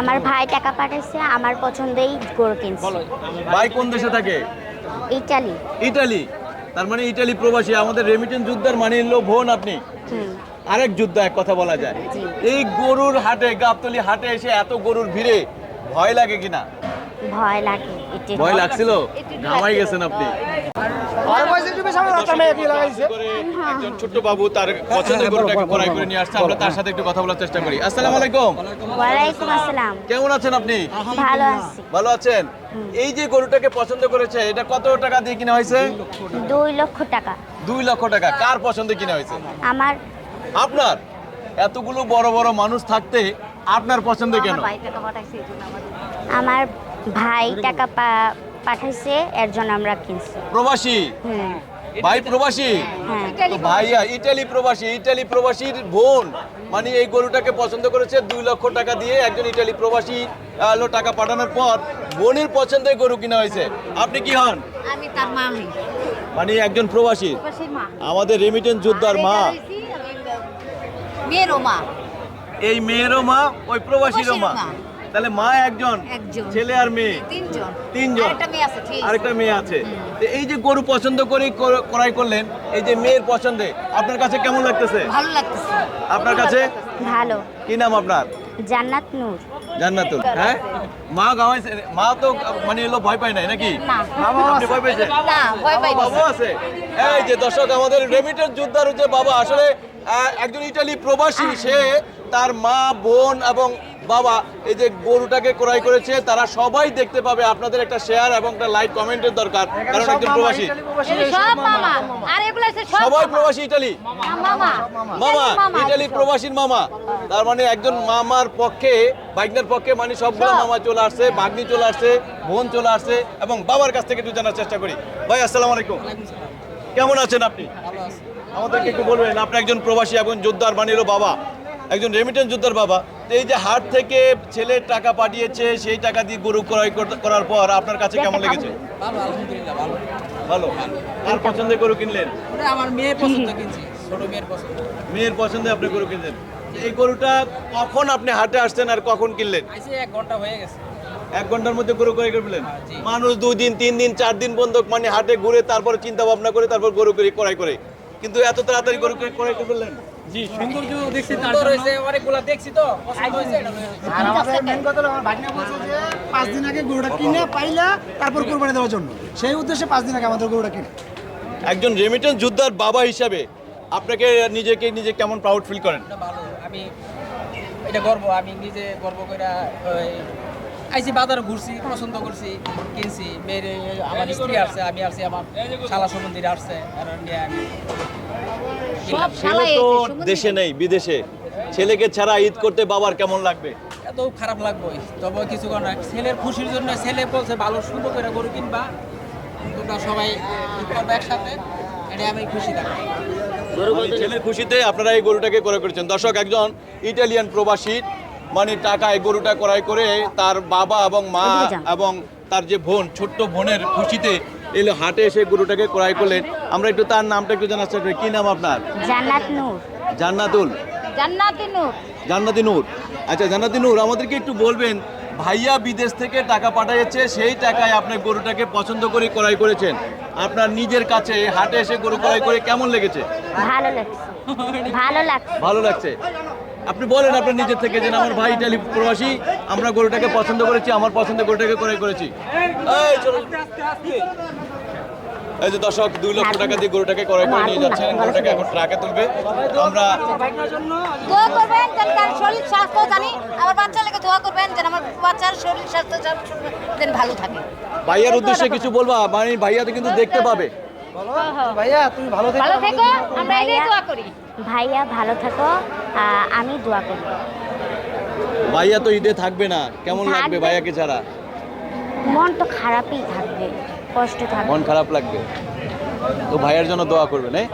আমার ভাই টাকা পাঠাইছে আমার পছন্দেই গরু কিনছে। ভাই কোন দেশে থাকে? ইটালি। ইটালি? তার মানে ইটালি প্রবাসী আমাদের রেমিটেন্স যুদ্ধের মানে হলো ভোন আপনি। আরেক যুদ্ধ এক কথা বলা যায়। এই গরুর হাটে গাবতলি হাটে এসে এত গরুর ভিড়ে ভয় লাগে কিনা? ভয় লাগে একটু ভয় লাগছিল? ঘামাই গেছেন আপনি? একজন ছোট্ট বাবু তার পছন্দের গরুটাকে ক্রয় করে নিয়ে আসছে আমরা তার সাথে একটু কথা বলার চেষ্টা করি। আসসালামু আলাইকুম। ওয়ালাইকুম আসসালাম। কেমন আছেন আপনি? ভালো আছি। ভালো আছেন? এই যে গরুটাকে পছন্দ করেছে এটা কত টাকা দিয়ে কিনা হয়েছে? দুই লক্ষ টাকা। দুই লক্ষ টাকা। কার পছন্দে কিনা হয়েছে? আমার আপনার? এতগুলো বড় বড় মানুষ থাকতে আপনার পছন্দে কেন? আমার ভাই টাকা পাঠাইছে এর জন্য আমরা কিনছি। প্রবাসী? ভাই প্রবাসী? হ্যাঁ। তো ভাইয়া ইটালি প্রবাসী ইটালি প্রবাসীর বোন। মানে এই গরুটাকে পছন্দ করেছে দুই লক্ষ টাকা দিয়ে একজন ইটালি প্রবাসী টাকা পাঠানোর পর বোনের পছন্দের গরু কিনা হয়েছে। আপনি কি হন? আমি তার মা মানে একজন প্রবাসী? আমাদের রেমিটেন্স যোদ্ধার মা। মেয়েরও মা। এই মেয়েরও মা ওই প্রবাসীরও মা। তাহলে মা একজন। ছেলে আর মেয়ে? তিনজন। তিনজন। আরেকটা মেয়ে আছে তো এই যে গরু পছন্দ করে কর- ক্রয় করলেন এই যে মেয়ের পছন্দে আপনার কাছে কেমন লাগতেছে? ভালো লাগতেছে। আপনার কাছে? ভালো। কি নাম আপনার? জান্নাত নূর। জান্নাতুল হ্যাঁ? মা গাওয়াইছে মা তো মানে এলো ভয় পায় নাই নাকি? আপনি ভয় পাই বাবা আছে। এই যে দর্শক আমাদের রেমিটেন্স যোদ্ধার হচ্ছে বাবা আসলে একজন ইটালি প্রবাসী সে তার মা বোন এবং বাবা এই যে গরুটাকে ক্রয় করেছে তারা সবাই দেখতে পাবে আপনাদের একটা শেয়ার এবং একটা লাইক কমেন্টের দরকার। কারণ একজন প্রবাসী। মামা। আর এগুলো আছে সব সবাই প্রবাসী ইটালি। মামা ইটালি প্রবাসীর মামা। তার মানে একজন মামার পক্ষে বাইকনার পক্ষে মানে সবগুলো মামা চলে আসছে ভাগ্নি চলে আসছে বোন চলে আসছে এবং বাবার কাছ থেকে একটু জানার চেষ্টা করি। ভাই আসসালামু আলাইকুম। কেমন আছেন আপনি? আমাদেরকে একটু বলবেন আপনি একজন প্রবাসী একজন যোদ্ধার বানিয়েরও বাবা। একজন রেমিটেন্স যোদ্ধার বাবা। তো এই যে হাট থেকে ছেলের টাকা পাঠিয়েছে সেই টাকা দিয়ে গরু ক্রয় করার পর আপনার কাছে কেমন লেগেছে? ভালো। আর পছন্দের গরু কিনলেন? আমার মেয়ের পছন্দ কিনছি ছোট মেয়ের পছন্দ। মেয়ের পছন্দে আপনি গরু কিনলেন। এই গরুটা কখন আপনি হাটে আসছেন আর কখন কিনলেন? এক ঘণ্টা হয়ে গেছে। এক ঘণ্টার মধ্যে গরু ক্রয় করলেন জি। মানুষ দুই দিন তিন দিন চার দিন বন্ধ মানে হাটে ঘুরে তারপর চিন্তা ভাবনা করে তারপর গরু করে ক্রয় করে। কিন্তু এত তাড়াতাড়ি ক্রয় করে ফেললেন? জি সৌন্দর্য দেখছি তার সুন্দর জন্য হয়েছে অনেকগুলা দেখছি তো পছন্দ হয়েছে এটা আর আমাদের মেন কথা হলো আমার ভাগ্নে বলছে যে পাঁচ দিন আগে গরুটা কিনে পাইলা তারপর কোরবানি দেওয়ার জন্য। সেই উদ্দেশ্যে পাঁচ দিন আগে আমাদের গরুটা কিনে। একজন রেমিটেন্স যোদ্ধার বাবা হিসাবে আপনাকে নিজেকে নিজে কেমন প্রাউড ফিল করেন? ভালো আমি এটা গর্ব আমি নিজে গর্ব করে আইসি বাজার ঘুরছি পছন্দ করছি কিনছি মেয়ের আমার স্ত্রী আসছে আমি আসছি আমার শালা সম্বন্ধীরা আসছে ছেলে তো দেশে নেই বিদেশে। ছেলেকে ছাড়া ঈদ করতে বাবার কেমন লাগবে? এত খারাপ লাগবে তবে কিছু করার। ছেলের খুশির জন্য ছেলে বলছে ভালো সুন্দর করে গরু কিনবা। তোমরা সবাই ঈদ করবা একসাথে এটা আমি খুশি থাকি ছেলের খুশিতে আপনারা এই গরুটাকে করে করেছেন। দর্শক একজন ইটালিয়ান প্রবাসী মানে টাকায় গরুটা ক্রয় করে তার বাবা এবং মা এবং তার যে বোন ছোট্ট বোনের খুশিতে এলো হাটে এসে গরুটাকে ক্রয় করলেন। আমরা একটু তার নামটা একটু জানার চেষ্টা করি। কি নাম আপনার? জান্নাত নূর। জান্নাতুল। জান্নাতি নূর। জান্নাতি নূর। আচ্ছা জান্নাতি নূর আমাদেরকে একটু বলবেন ভাইয়া বিদেশ থেকে টাকা পাঠিয়েছে সেই টাকায় আপনি গরুটাকে পছন্দ করে ক্রয় করেছেন। আপনার নিজের কাছে হাটে এসে গরু ক্রয় করে কেমন লেগেছে? ভালো লাগছে। ভালো লাগছে। ভালো লাগছে। আপনি বলেন আপনার নিজের থেকে যে আমার ভাই ইটালি প্রবাসী আমরা গরুটাকে পছন্দ করেছি আমার পছন্দের গরুটাকে ক্রয় করেছি। এই যে দর্শক দুই লক্ষ টাকা দিয়ে গরুটাকে ক্রয় করে নিয়ে যাচ্ছেন। গরুটাকে এখন ট্রাকে তুলবে। আমরা দোয়া করবেন যেন তার শরীর স্বাস্থ্য জানি আমার বাচ্চা লেগে দোয়া করবেন যেন আমার বাচ্চার শরীর স্বাস্থ্য যেন ভালো থাকে। ভাইয়ার উদ্দেশ্যে কিছু বলবা? মানে ভাইয়া তো কিন্তু দেখতে পাবে। ভাইয়া তুমি ভালো থেকো। ভালো থেকো আমরা দোয়া করি। ভাইয়া ভালো থাকো। আমি দোয়া করব। ভাইয়া তো ঈদে থাকবে না। কেমন লাগবে। ভাইয়াকে ছাড়া? মন তো খারাপই থাকবে কষ্ট থাকবে। মন খারাপ লাগবে। তো ভাইয়ার জন্য দোয়া করবেন হ্যাঁ?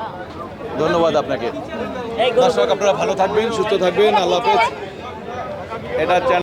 ধন্যবাদ আপনাকে। দর্শক আপনারা ভালো থাকবেন সুস্থ থাকবেন। আল্লাহ হাফেজ। এটা